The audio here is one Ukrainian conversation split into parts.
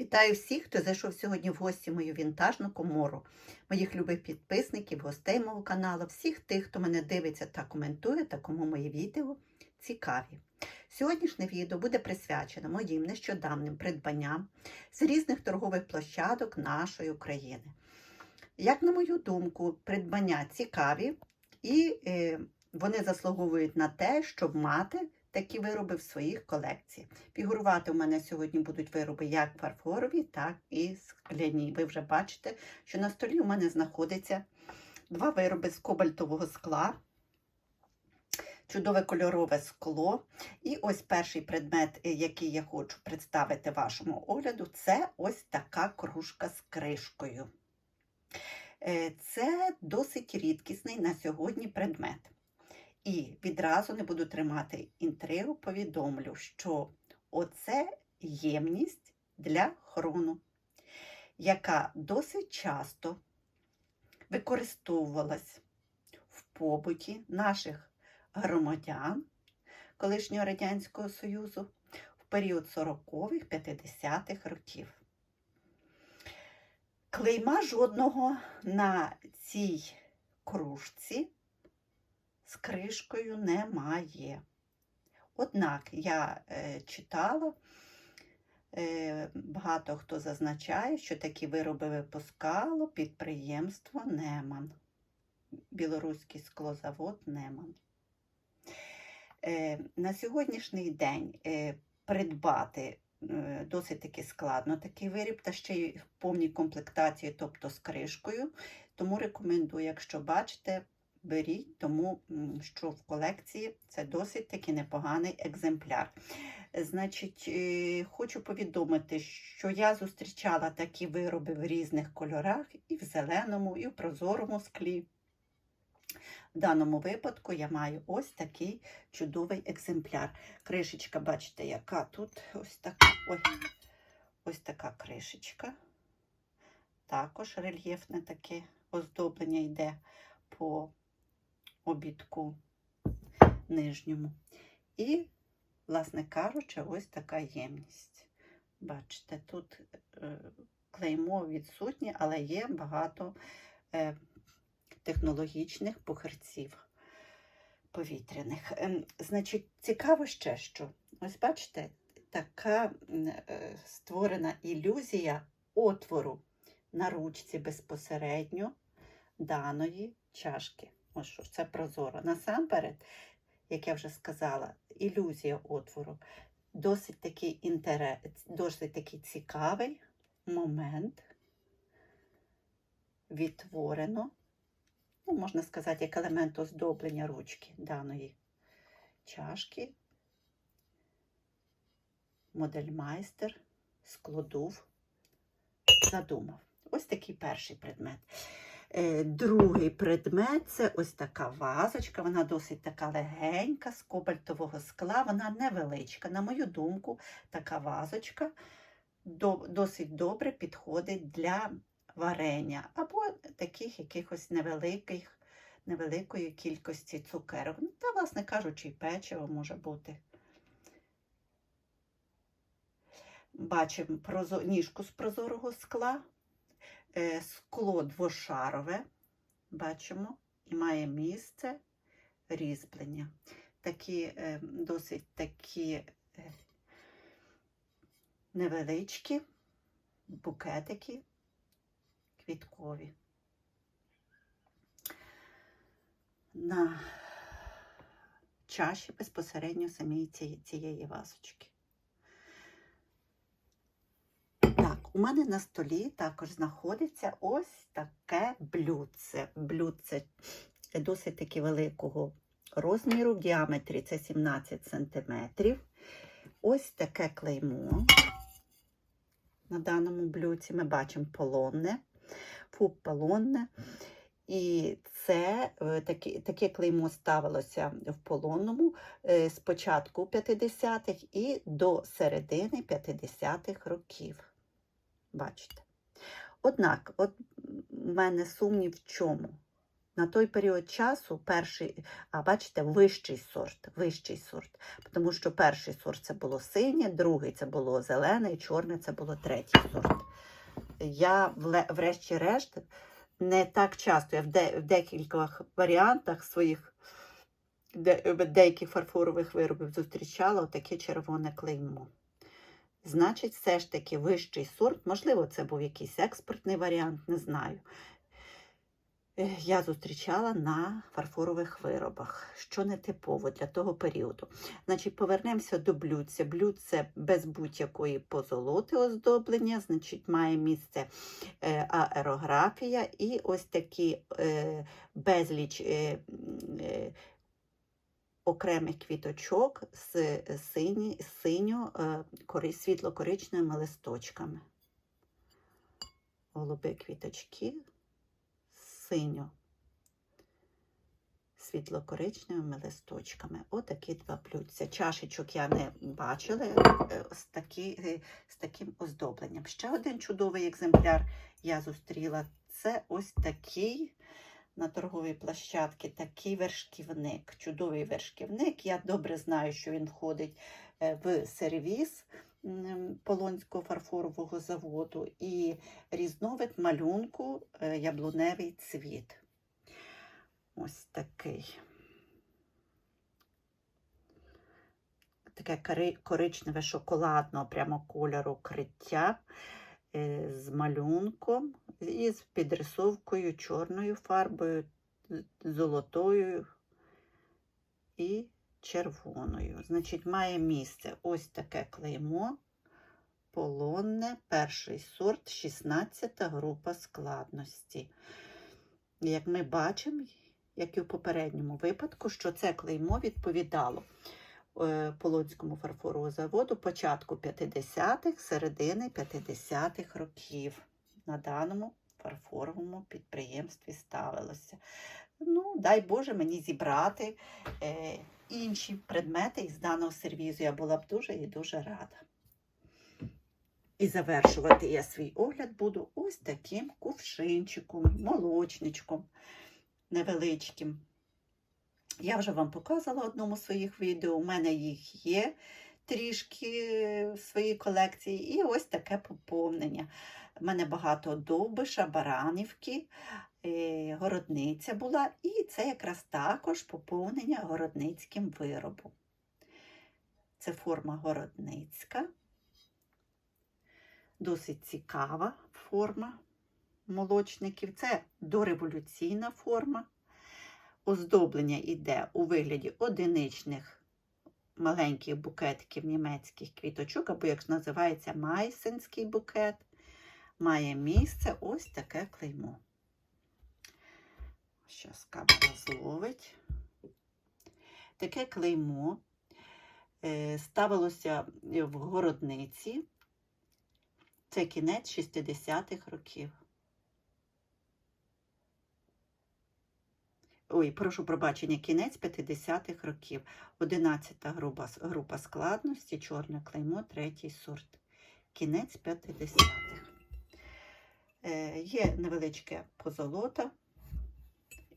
Вітаю всіх, хто зайшов сьогодні в гості мою вінтажну комору, моїх любих підписників, гостей мого каналу, всіх тих, хто мене дивиться та коментує, та кому мої відео цікаві. Сьогоднішнє відео буде присвячено моїм нещодавнім придбанням з різних торгових площадок нашої України. Як на мою думку, придбання цікаві і е, вони заслуговують на те, щоб мати такі вироби в своїх колекціях. Фігурувати у мене сьогодні будуть вироби як фарфорові, так і скляні. Ви вже бачите, що на столі у мене знаходиться два вироби з кобальтового скла, чудове кольорове скло. І ось перший предмет, е, який я хочу представити вашому огляду, це ось така кружка з кришкою. Е, Це досить рідкісний на сьогодні предмет. І відразу не буду тримати інтригу, повідомлю, що оце ємність для хрону, яка досить часто використовувалась в побуті наших громадян колишнього Радянського Союзу в період 40-х, 50-х років. Клейма жодного на цій кружці з кришкою немає. Однак я е, читала, е, багато хто зазначає, що такі вироби випускало підприємство Неман, білоруський склозавод Неман. Е, на сьогоднішній день придбати досить таки складно такий виріб, та ще й в повній комплектації, тобто з кришкою. Тому рекомендую, якщо бачите, беріть, тому що в колекції це досить таки непоганий екземпляр. Значить, е, хочу повідомити, що я зустрічала такі вироби в різних кольорах, і в зеленому, і в прозорому склі. В даному випадку я маю ось такий чудовий екземпляр. Кришечка, бачите, яка тут ось така, ой, ось така кришечка. Також рельєфне таке оздоблення йде по обідку нижньому. І, власне кажучи, ось така ємність. Бачите, тут е, клеймо відсутнє, але є багато е, технологічних похирців повітряних. Ем, Значить, цікаво ще, що ось бачите, така е, створена ілюзія отвору на ручці безпосередньо даної чашки. Ось що це прозоро. Насамперед, як я вже сказала, ілюзія отвору. Досить такий інтерес, досить такий цікавий момент. Відтворено, ну, можна сказати, як елемент оздоблення ручки даної чашки. Модельмайстер, складув, задумав. Ось такий перший предмет. Е, Другий предмет це ось така вазочка, вона досить така легенька, з кобальтового скла, вона невеличка. На мою думку, така вазочка досить добре підходить для варення або таких якихось невеликих, невеликої кількості цукерок. Ну, Та, власне кажучи, і печиво може бути. Бачимо ніжку з прозорого скла. Е, Скло двошарове, бачимо, і має місце різьблення. Такі е, досить такі е, невеличкі букетики квіткові. На чаші безпосередньо самій цієї, вазочки. Так, у мене на столі також знаходиться ось таке блюдце. Блюдце досить таки великого розміру, в діаметрі це 17 см. Ось таке клеймо. На даному блюдці ми бачимо полонне, фуп полонне. І це е, таке, таке клеймо ставилося в полонному е, з початку 50-х і до середини 50-х років. Бачите. Однак, от в мене сумнів в чому? На той період часу перший, а бачите, вищий сорт, вищий сорт. Тому що перший сорт це було синє, другий це було зелене, і чорне це було третій сорт. Я, врешті-решт, не так часто, я в, де, в декількох варіантах своїх де, деяких фарфорових виробів зустрічала таке червоне клеймо. Значить, все ж таки вищий сорт, можливо, це був якийсь експортний варіант, не знаю. Е, Я зустрічала на фарфорових виробах, що не типово для того періоду. Значить, повернемося до блюдця. Блюдце без будь-якої позолоти оздоблення, значить, має місце е, аерографія і ось такі е, безліч окремих квіточок з сині, синьо е, кори- світло-коричневими листочками. Голуби квіточки синьо світло-коричневими листочками. Отакі два блюдця. Чашечок я не бачила е, з, такі, е, з таким оздобленням. Ще один чудовий екземпляр я зустріла. Це ось такий на торговій площадці такий вершківник. Чудовий вершківник. Я добре знаю, що він входить е, в сервіс Полонського фарфорового заводу і різновид малюнку е, яблуневий цвіт. Ось такий. Таке коричневе шоколадного прямо кольору криття з малюнком і з підрисовкою чорною фарбою, золотою і червоною. Значить, має місце ось таке клеймо. Полонне, перший сорт, 16 група складності. Як ми бачимо, як і в попередньому випадку, що це клеймо відповідало е, Полонському фарфоровому заводу початку 50-х, середини 50-х років. На даному фарфоровому підприємстві ставилося. Ну, дай Боже мені зібрати е, інші предмети із даного сервізу. Я була б дуже і дуже рада. І завершувати я свій огляд буду ось таким кувшинчиком, молочничком невеличким. Я вже вам показувала в одному з своїх відео. У мене їх є трішки в своїй колекції. І ось таке поповнення. У мене багато довбиша, баранівки, е, городниця була, і це якраз також поповнення городницьким виробом. Це форма городницька. Досить цікава форма молочників. Це дореволюційна форма. Оздоблення йде у вигляді одиничних маленьких букетиків німецьких квіточок, або, як називається, майсенський букет. Має місце ось таке клеймо. Зараз камера зловить. Таке клеймо е, ставилося в городниці. Це кінець 60-х років. Ой, прошу пробачення, кінець 50-х років. 11 група, група складності, чорне клеймо, третій сорт. Кінець 50-х. Е, є невеличке позолота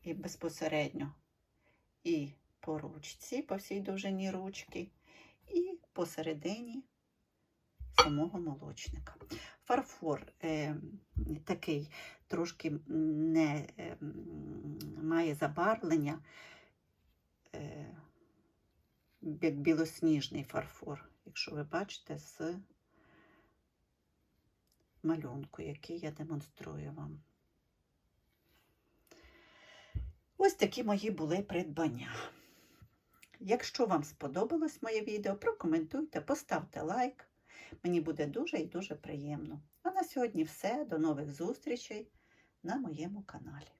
і безпосередньо і по ручці, по всій довжині ручки, і посередині самого молочника. Фарфор е, такий трошки не е, має забарвлення, е, як білосніжний фарфор, якщо ви бачите, з малюнку, який я демонструю вам. Ось такі мої були придбання. Якщо вам сподобалось моє відео, прокоментуйте, поставте лайк. Мені буде дуже і дуже приємно. А на сьогодні все. До нових зустрічей на моєму каналі.